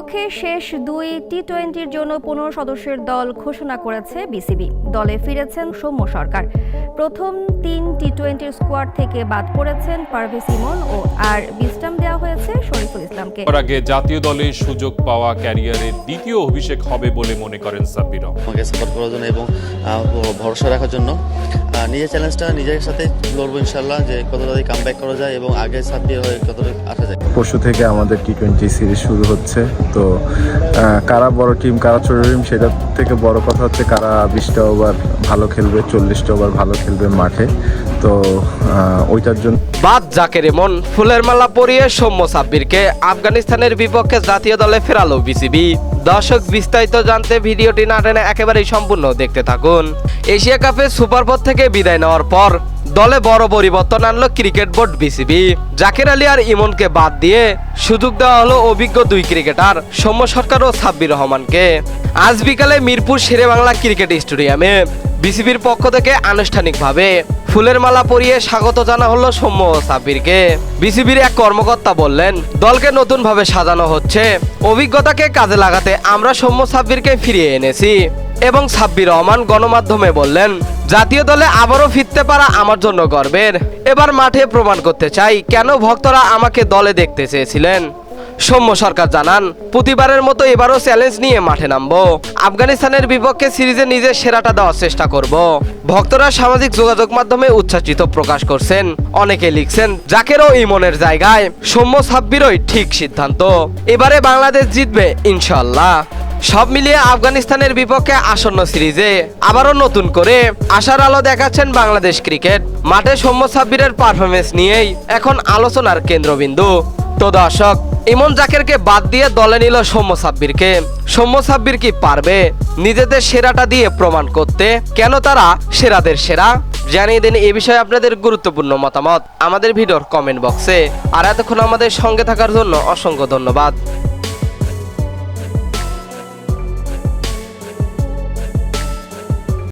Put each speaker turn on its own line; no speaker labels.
পক্ষে শেষ দুই টি টোয়েন্টির জন্য পনেরো সদস্যের দল ঘোষণা করেছে বিসিবি। দলে ফিরেছেন সৌম্য সরকার। প্রথম তিন টি টোয়েন্টির স্কোয়াড থেকে বাদ পড়েছেন পারভেজ ইমন ও আর বিশ্রাম দেওয়া হয়েছে শরীফুল ইসলামকে।
আগে জাতীয় দলে সুযোগ পাওয়া ক্যারিয়ারের দ্বিতীয় অভিষেক হবে বলে মনে করেন সাব্বির
আমাকে সাপোর্ট করার জন্য এবং ভরসা রাখার জন্য। নিজের চ্যালেঞ্জটা নিজের সাথে লড়বো ইনশাল্লাহ যে কতটা কাম ব্যাক করা যায় এবং আগে সাবির হয়ে কতটা আসা যায়।
পরশু থেকে আমাদের টি টোয়েন্টি সিরিজ শুরু হচ্ছে। তো কারা বড় টিম কারা ছোট টিম সেটা থেকে বড় কথা হচ্ছে কারা বিশটা ওভার ভালো খেলবে, চল্লিশটা ওভার ভালো খেলবে মাঠে। তো ওইটার জন্য
বাদ জাকের এমন ফুলের মালা পরিয়ে সৌম্য সাব্বিরকে আফগানিস্তানের বিপক্ষে জাতীয় দলে ফেরালো বিসিবি। দর্শক বিস্তারিত জানতে ভিডিওটি না টেনে একেবারেই সম্পূর্ণ দেখতে থাকুন। এশিয়া কাপে সুপার থেকে বিদায় নেওয়ার পর দলে বড় পরিবর্তন আনলো cricket board BCB. Zakir Ali আর ইমনকে বাদ দিয়ে সুযোগ দেওয়া হলো অভিজ্ঞ দুই ক্রিকেটার, সৌম্য সরকার ও সাব্বির রহমানকে। আজ বিকালে মিরপুর শেরে বাংলা ক্রিকেট স্টেডিয়ামে বিসিবির পক্ষ থেকে আনুষ্ঠানিকভাবে ফুলের মালা পরিয়ে স্বাগত জানা হলো সৌম্য ও সাব্বিরকে। বিসিবির এক কর্মকর্তা বললেন, দলকে নতুনভাবে সাজানো হচ্ছে। অভিজ্ঞতাকে কাজে লাগাতে আমরা সৌম্য সাব্বিরকে ফিরিয়ে এনেছি। এবং সাব্বির রহমান গণমাধ্যমে বললেন, জাতীয় দলে আবারও ফিরতে পারা আমার জন্য গর্বের। এবার মাঠে প্রমাণ করতে চাই কেন ভক্তরা আমাকে দলে দেখতে চেয়েছিলেন। সৌম্য সরকার জানান, প্রতিবারের মতো এবারও চ্যালেঞ্জ নিয়ে মাঠে নামবো। আফগানিস্তানের বিপক্ষে সিরিজে নিজের সেরাটা দেওয়ার চেষ্টা করব। ভক্তরা সামাজিক যোগাযোগ মাধ্যমে উচ্ছ্বাসিত প্রকাশ করছেন। অনেকে লিখছেন জাকের ও ইমনের জায়গায়, সৌম্য সাব্বিরই ঠিক সিদ্ধান্ত। এবারে বাংলাদেশ জিতবে ইনশাল্লাহ সব মিলিয়ে আফগানিস্তানের বিপক্ষে আসন্ন সিরিজে আবারও নতুন করে আশার আলো দেখাচ্ছেন বাংলাদেশ ক্রিকেট। মাঠে সৌম্য সাব্বিরের পারফরমেন্স নিয়েই এখন আলোচনার কেন্দ্রবিন্দু। তো দর্শক, ইমন জাকেরকে বাদ দিয়ে দলে নিল সৌম্য সাব্বিরকে। সৌম্য সাব্বির কি পারবে? নিজেদের সেরাটা দিয়ে প্রমাণ করতে কেন তারা সেরাদের সেরা? জানিয়ে দিন এ বিষয়ে আপনাদের গুরুত্বপূর্ণ মতামত। আমাদের ভিডিওর কমেন্ট বক্সে আর এতক্ষণ আমাদের সঙ্গে থাকার জন্য অসংখ্য ধন্যবাদ।